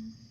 Mm-hmm.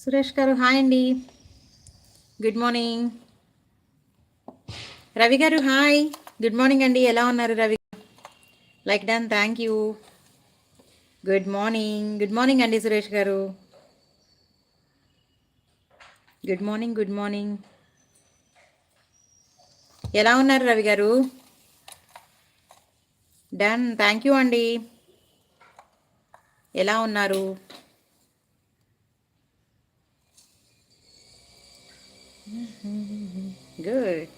Suresh గారు hi అండి. Good morning. Ravi గారు హాయ్. గుడ్ మార్నింగ్ అండి. ఎలా ఉన్నారు Ravi? Like done thank you. Good morning. Good morning అండి Suresh garu. Good morning good morning. ఎలా ఉన్నారు రవి గారు? డన్ థ్యాంక్ యూ అండి. ఎలా ఉన్నారు? గుడ్.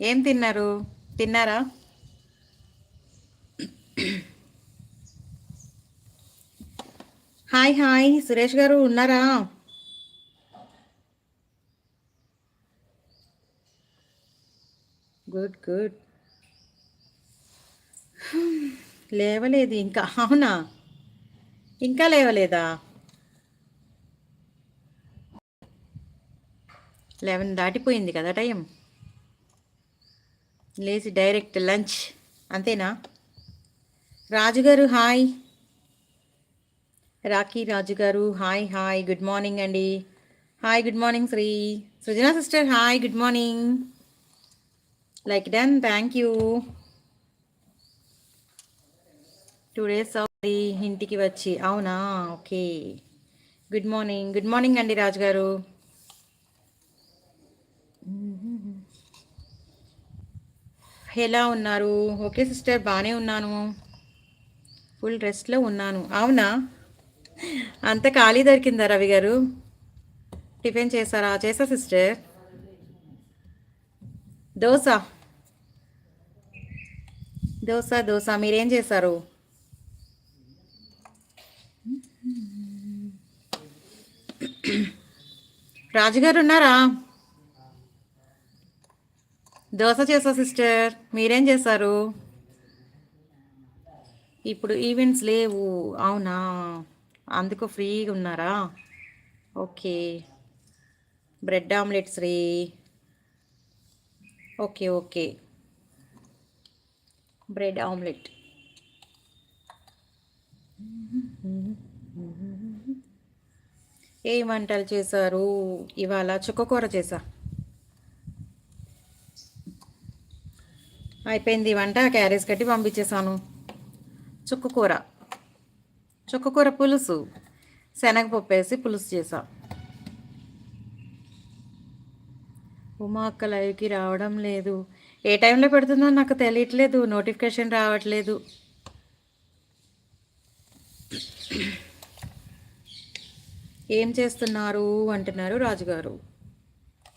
ఏం తిన్నారు? తిన్నారా? హాయ్ హాయ్ సురేష్ గారు ఉన్నారా? Good good. లేవలేదు ఇంకా. అవునా? ఇంకా లేవలేదా? లెవెన్ దాటిపోయింది కదా టైం. లేచి డైరెక్ట్ లంచ్. అంతేనా? రాజుగారు హాయ్. రాఖీ రాజు గారు హాయ్ హాయ్. గుడ్ మార్నింగ్ అండి. Hi good morning Sri. Srujana sister hi good morning. Like done thank you. Two days అవుతుంది ఇంటికి వచ్చి. అవునా? Okay. Good morning. Good morning అండి రాజుగారు. ఎలా ఉన్నారు? ఓకే సిస్టర్ బాగానే ఉన్నాను. ఫుల్ రెస్ట్లో ఉన్నాను. అవునా? అంత ఖాళీ దొరికిందా రవి గారు? టిఫిన్ చేశారా? చేసా సిస్టర్. దోశ. దోశ దోశ. మీరేం చేశారు? రాజుగారు ఉన్నారా? దోశ చేసా సిస్టర్. మీరేం చేశారు? ఇప్పుడు ఈవెంట్స్ లేవు. అవునా? అందుకు ఫ్రీగా ఉన్నారా? ఓకే. బ్రెడ్ ఆమ్లెట్స్ రీ. Okay okay. Bread omelette. ఏ వంటలు చేశారు? ఇవాళ చుక్కకూర చేసా అయిపోయింది వంట క్యారేజ్ కట్టి పంపించేశాను. చుక్కకూర చుక్కకూర పులుసు. శనగపప్పు వేసి పులుసు చేసా ఉమాక్క లైవ్కి రావడం లేదు. ఏ టైంలో పెడుతుందో నాకు తెలియట్లేదు. నోటిఫికేషన్ రావట్లేదు. ఏం చేస్తున్నారు? అంటున్నారు రాజుగారు.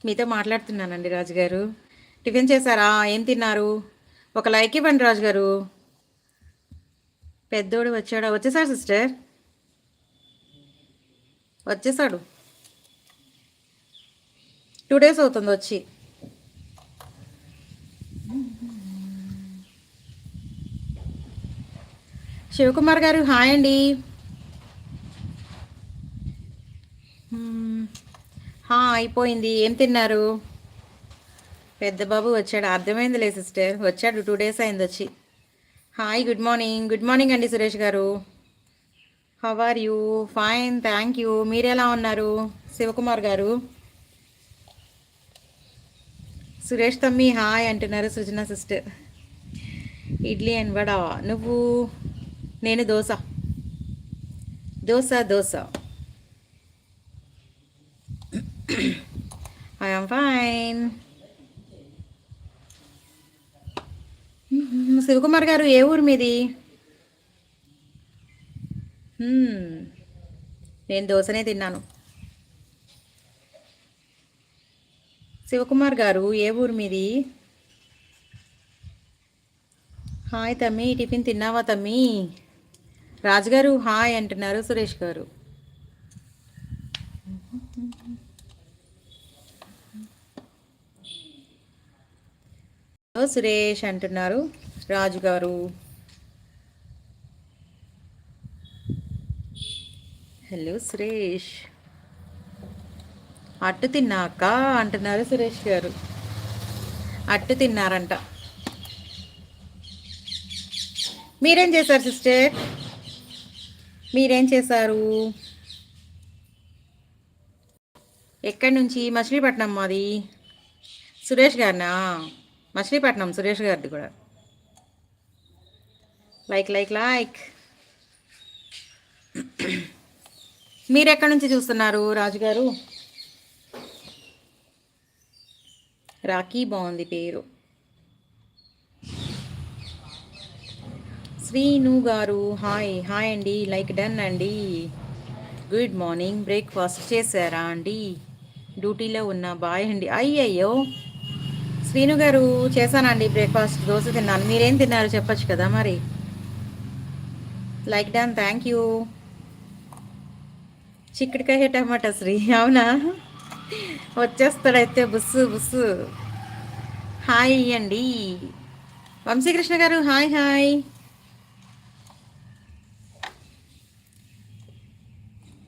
మీతో మాట్లాడుతున్నానండి రాజుగారు. టిఫిన్ చేశారా? ఏం తిన్నారు? ఒక లైక్ ఇవ్వండి రాజు గారు పెద్దోడు వచ్చాడా? వచ్చేసాడు సిస్టర్. వచ్చేసాడు. టూ డేస్ అవుతుంది వచ్చి. శివకుమార్ గారు హాయ్ అండి. హా అయిపోయింది. ఏం తిన్నారు? పెద్ద బాబు వచ్చాడు. అర్థమైందిలే సిస్టర్. వచ్చాడు. టూ డేస్ అయింది వచ్చి. Hi good morning good morning అండి Suresh garu. How are you fine thank you మీరెలా ఉన్నారు? శివకుమార్ గారు. సురేష్ తమ్మి హాయ్ అంటున్నారు సృజన సిస్టర్. ఇడ్లీ అండ్ వడ. నువ్వు? నేను దోశ. దోశ దోశ. ఐఎమ్ ఫైన్ శివకుమార్ గారు ఏ ఊరు మీది? నేను దోశనే తిన్నాను. శివకుమార్ గారు ఏ ఊరు మీది? హాయ్ తమ్మి టిఫిన్ తిన్నావా తమ్మి? రాజుగారు హాయ్ అంటున్నారు సురేష్ గారు. సురేష్ అంటున్నారు. రాజు గారు. హలో సురేష్. అట్టు తిన్నాక అంటున్నారు సురేష్ గారు. అట్టు తిన్నారంట. మీరేం చేశారు సిస్టర్? మీరేం చేశారు? ఎక్కడి నుంచి? మచిలీపట్నం మాది. సురేష్ గారినా? మచిలీపట్నం సురేష్ గారిది కూడా. లైక్ లైక్ లైక్ మీరు ఎక్కడి నుంచి చూస్తున్నారు రాజుగారు రాఖీ బాగుంది పేరు. శ్రీను గారు హాయ్ హాయ్ అండి లైక్ డన్ అండి. గుడ్ మార్నింగ్ బ్రేక్ఫాస్ట్ చేశారా అండి? డ్యూటీలో ఉన్న బాయ్ అండి. అయ్యయ్యో శ్రీను గారు చేశానండి బ్రేక్ఫాస్ట్ దోశ తిన్నాను. మీరేం తిన్నారు? చెప్పచ్చు కదా మరి. లైక్ డాన్ థ్యాంక్ యూ చిక్కడికాయ టమాటా శ్రీ. అవునా? వచ్చేస్తాడైతే బుస్సు బుస్సు. హాయ్ అండి. వంశీకృష్ణ గారు హాయ్ హాయ్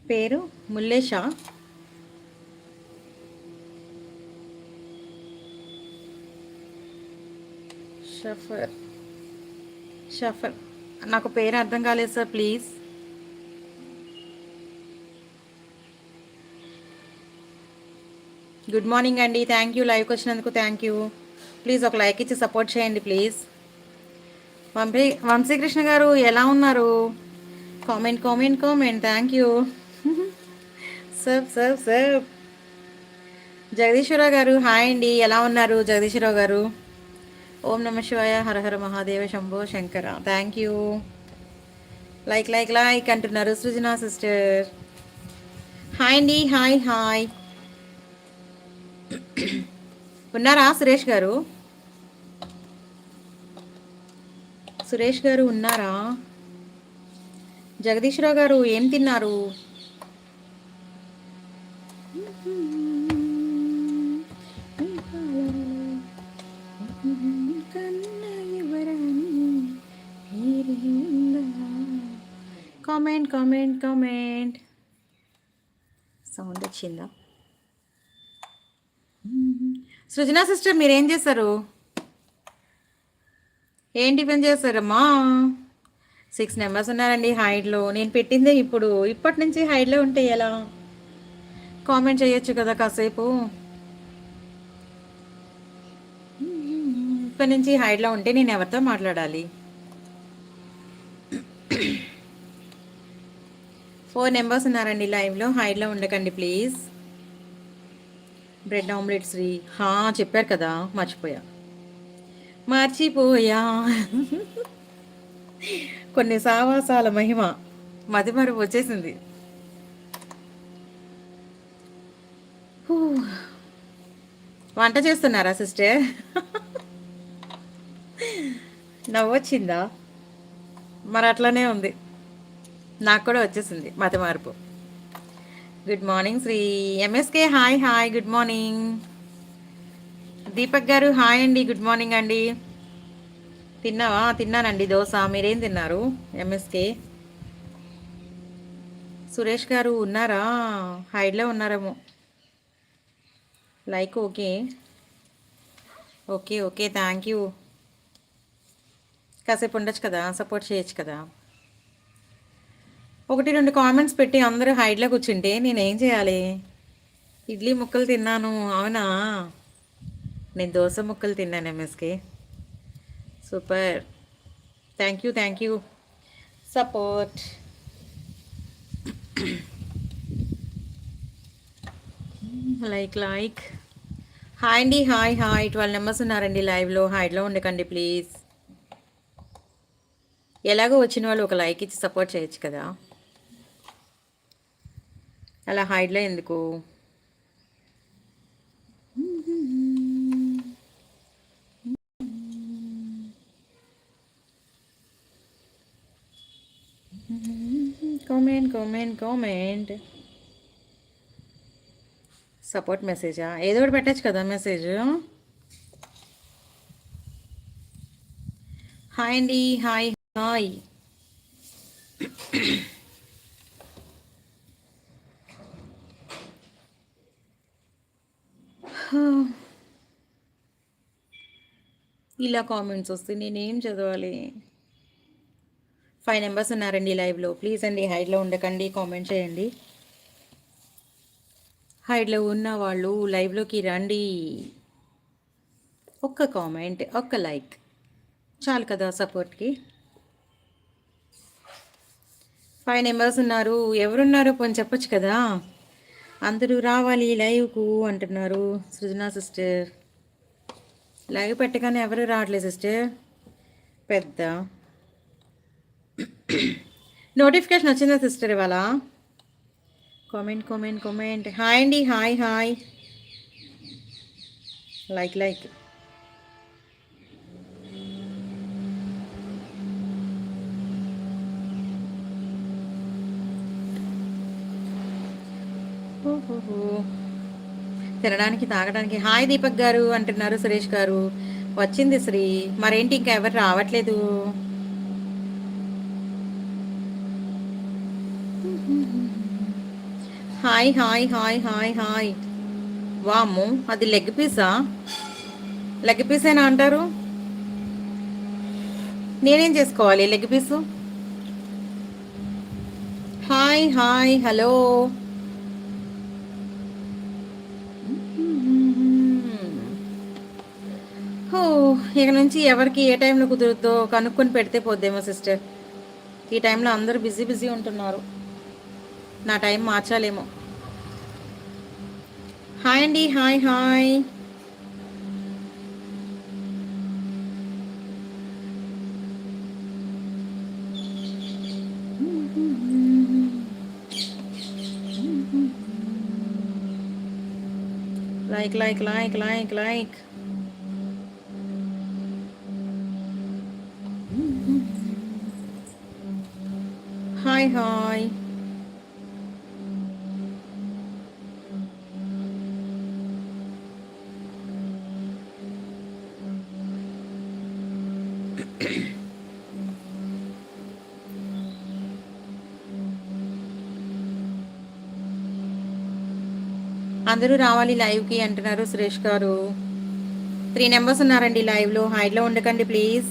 పేరు ముల్లేషా షఫర్. షఫర్. నాకు పేరు అర్థం కాలేదు సార్ ప్లీజ్. గుడ్ మార్నింగ్ అండి. Thank you. లైవ్కి వచ్చినందుకు థ్యాంక్ యూ. ప్లీజ్ ఒక లైక్ ఇచ్చి సపోర్ట్ చేయండి ప్లీజ్. వంశీ వంశీకృష్ణ గారు ఎలా ఉన్నారు? Comment comment comment. Thank you. Sub sub sub. Jagadeeswararao garu hi అండి. ఎలా ఉన్నారు జగదీశ్వరరావు గారు? ఓం నమ శివాయ హరహర Mahadev Shambho Shankara. Thank you like like like అంటున్నారు సృజన సిస్టర్. హాయ్ అండి హాయ్ హాయ్ ఉన్నారా సురేష్ గారు? సురేష్ గారు ఉన్నారా? జగదీశ్వరరావు గారు ఏం తిన్నారు? కామెంట్ కామెంట్ కామెంట్ సౌండ్ వచ్చిందా? సృజన సిస్టర్ మీరేం చేశారు? చేస్తారు ఏం టిఫిన్ చేస్తారమ్మా సిక్స్ మెంబర్స్ ఉన్నారండి హైడ్లో. నేను పెట్టిందే ఇప్పుడు. ఇప్పటి నుంచి హైడ్లో ఉంటే ఎలా? కామెంట్ చేయొచ్చు కదా కాసేపు. ఇప్పటి నుంచి హైడ్లో ఉంటే నేను ఎవరితో మాట్లాడాలి? ఫోర్ నెంబర్స్ ఉన్నారండి లైవ్లో. హైడ్లో ఉండకండి ప్లీజ్. Bread omelette Shri. హా చెప్పారు కదా మర్చిపోయా. మర్చిపోయా. కొన్ని సావాసాల మహిమ మతిమరుపు వచ్చేసింది. వంట చేస్తున్నారా సిస్టర్? నవ్వొచ్చిందా? మరి అట్లానే ఉంది. నాకు కూడా వచ్చేసింది మత మార్పు good morning Shri MSK hi hi good morning Deepak garu hi అండి గుడ్ మార్నింగ్ అండి. తిన్నావా? తిన్నానండి దోశ. మీరేం తిన్నారు ఎంఎస్కే సురేష్ గారు ఉన్నారా? హైడ్లో ఉన్నారేమో. Like okay okay okay thank you కాసేపు ఉండొచ్చు కదా సపోర్ట్ చేయొచ్చు కదా. ఒకటి రెండు కామెంట్స్ పెట్టి అందరూ హైడ్లో కూర్చుంటే నేనేం చేయాలి? ఇడ్లీ ముక్కలు తిన్నాను అవునా? నేను దోశ ముక్కలు తిన్నాను MSK super thank you thank you support like like hi అండి హాయ్ హాయ్ ట్వెల్వ్ నెంబర్స్ ఉన్నారండి లైవ్లో హైడ్లో ఉండకండి ప్లీజ్ ఎలాగో వచ్చిన వాళ్ళు ఒక లైక్ ఇచ్చి సపోర్ట్ చేయొచ్చు కదా. అలా హైడ్లో ఎందుకు? కామెంట్ కామెంట్ కామెంట్ సపోర్ట్ మెసేజా ఏదో ఒకటి పెట్టచ్చు కదా మెసేజ్ హాయ్ అండి హాయ్ హాయ్ ఇలా కామెంట్స్ వస్తే నేనేం చదవాలి? ఫైవ్ నెంబర్స్ ఉన్నారండి లైవ్లో ప్లీజ్ అండి హైడ్లో ఉండకండి కామెంట్ చేయండి. హైడ్లో ఉన్న వాళ్ళు లైవ్లోకి రండి. ఒక్క కామెంట్ ఒక్క లైక్ చాలు కదా సపోర్ట్కి ఫైవ్ నెంబర్స్ ఉన్నారు. ఎవరున్నారో పోని చెప్పొచ్చు కదా? అందరూ రావాలి లైవ్కు అంటున్నారు సృజనా సిస్టర్. లైవ్ పెట్టగానే ఎవరు రావట్లేదు సిస్టర్? పెద్ద. నోటిఫికేషన్ వచ్చిందా సిస్టర్ ఇవాళ? Comment comment comment. హాయ్ అండి హాయ్ హాయ్. Like like. తినడానికి తాగడానికి. హాయ్ దీపక్ గారు అంటున్నారు సురేష్ గారు. వచ్చింది శ్రీ. మరేంటి ఇంకా ఎవరు రావట్లేదు? Hi hi hi hi hi. వాము అది లెగ్ పీసా? లెగ్ పీసేనా అంటారు? నేనేం చేసుకోవాలి leg piece? Hi hi hello. ఇక నుంచి ఎవరికి ఏ టైంలో కుదురుద్దో కనుక్కొని పెడితే పోద్దేమో సిస్టర్. ఈ టైంలో అందరూ బిజీ బిజీ ఉంటున్నారు. నా టైం మార్చాలేమో. హాయ్ అండి hi hi. Like like like like like hi hi అందరూ రావాలి లైవ్కి అంటున్నారు సురేష్ గారు. త్రీ నెంబర్స్ ఉన్నారండి లైవ్లో. హైట్లో ఉండకండి please.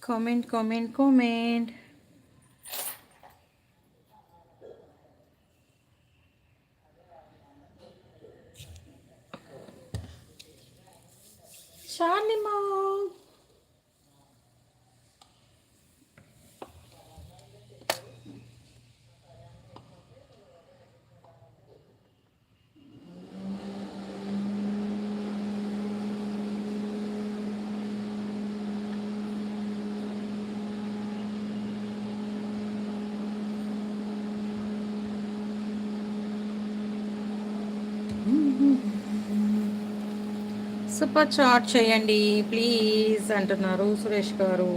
comment comment comment. Super chat చేయండి ప్లీజ్ అంటున్నారు Suresh garu.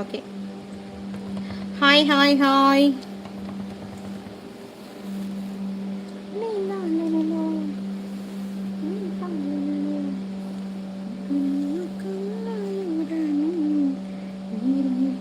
Okay hi hi hi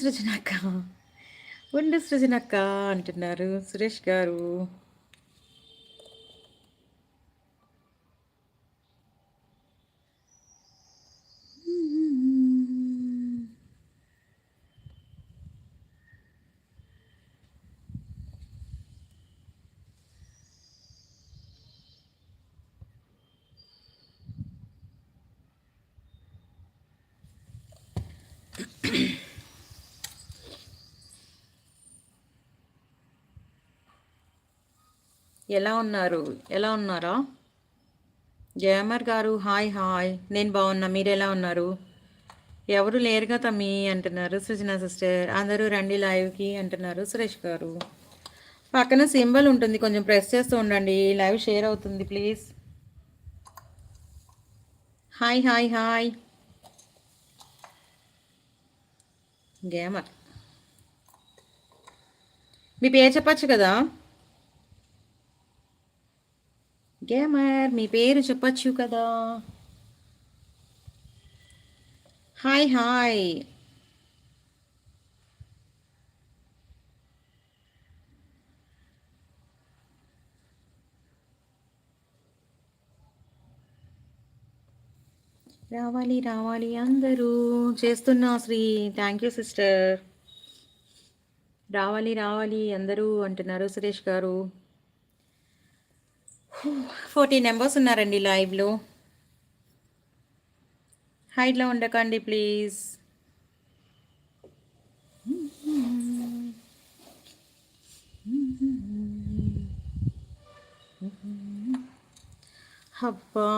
సృజనక్క. ఉండు సృజనక్క అంటున్నారు సురేష్ గారు. ఎలా ఉన్నారు? ఎలా ఉన్నారా? జయమర్ గారు హాయ్ హాయ్. నేను బాగున్నా మీరు ఎలా ఉన్నారు? ఎవరు లేరుగా తమ్మి అంటున్నారు సృజన సిస్టర్. అందరూ రండి లైవ్కి అంటున్నారు సురేష్ గారు. పక్కన సింబల్ ఉంటుంది కొంచెం ప్రెస్ చేస్తూ ఉండండి. లైవ్ షేర్ అవుతుంది please. Hi hi hi. Gamer మీ పేరు చెప్పచ్చు కదా? గేమర్ మీ పేరు చెప్పచ్చు కదా. Hi hi. రావాలి రావాలి అందరూ. చేస్తున్నా శ్రీ. థ్యాంక్ యూ సిస్టర్ రావాలి రావాలి అందరూ అంటున్నారు సురేష్ గారు. ఫోర్టీన్ మెంబర్స్ ఉన్నారండి లైవ్లో. హైట్లో ఉండకండి ప్లీజ్. అబ్బా.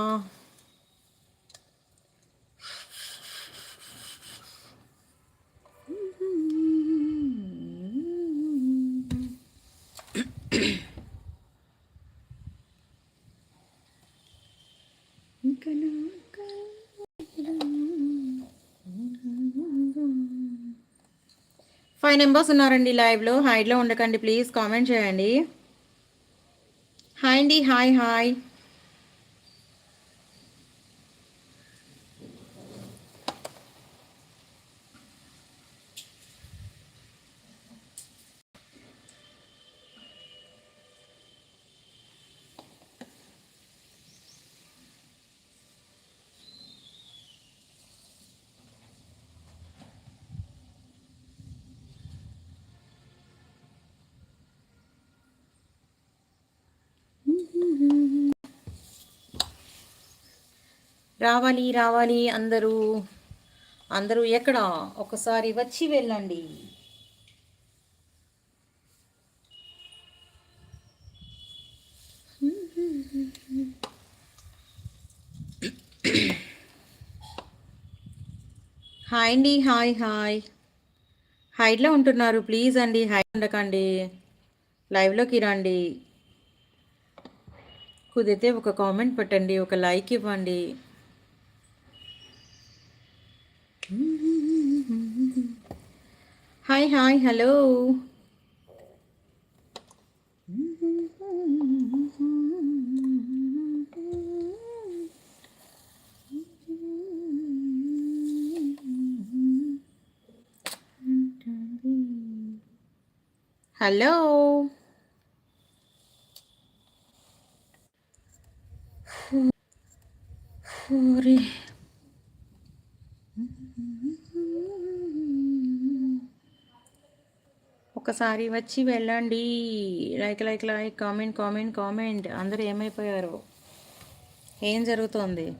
ఫైవ్ మెంబర్స్ ఉన్నారండి లైవ్లో. హైడ్లో ఉండకండి ప్లీజ్ కామెంట్ చేయండి. హాయ్ అండి హాయ్ హాయ్. రావాలి రావాలి అందరూ. అందరూ ఎక్కడ? ఒకసారి వచ్చి వెళ్ళండి. హాయ్ అండి హాయ్ హాయ్ హైడ్లో ఉంటున్నారు. ప్లీజ్ అండి హై ఉండకండి. లైవ్లోకి రండి. కుదిరితే ఒక కామెంట్ పెట్టండి ఒక లైక్ ఇవ్వండి. హాయ్ హాయ్ హలో హలో ఓరే ఒకసారి వచ్చి వెళ్ళండి. Like like like comment comment comment. అందరూ ఏమైపోయారు? ఏం జరుగుతోంది?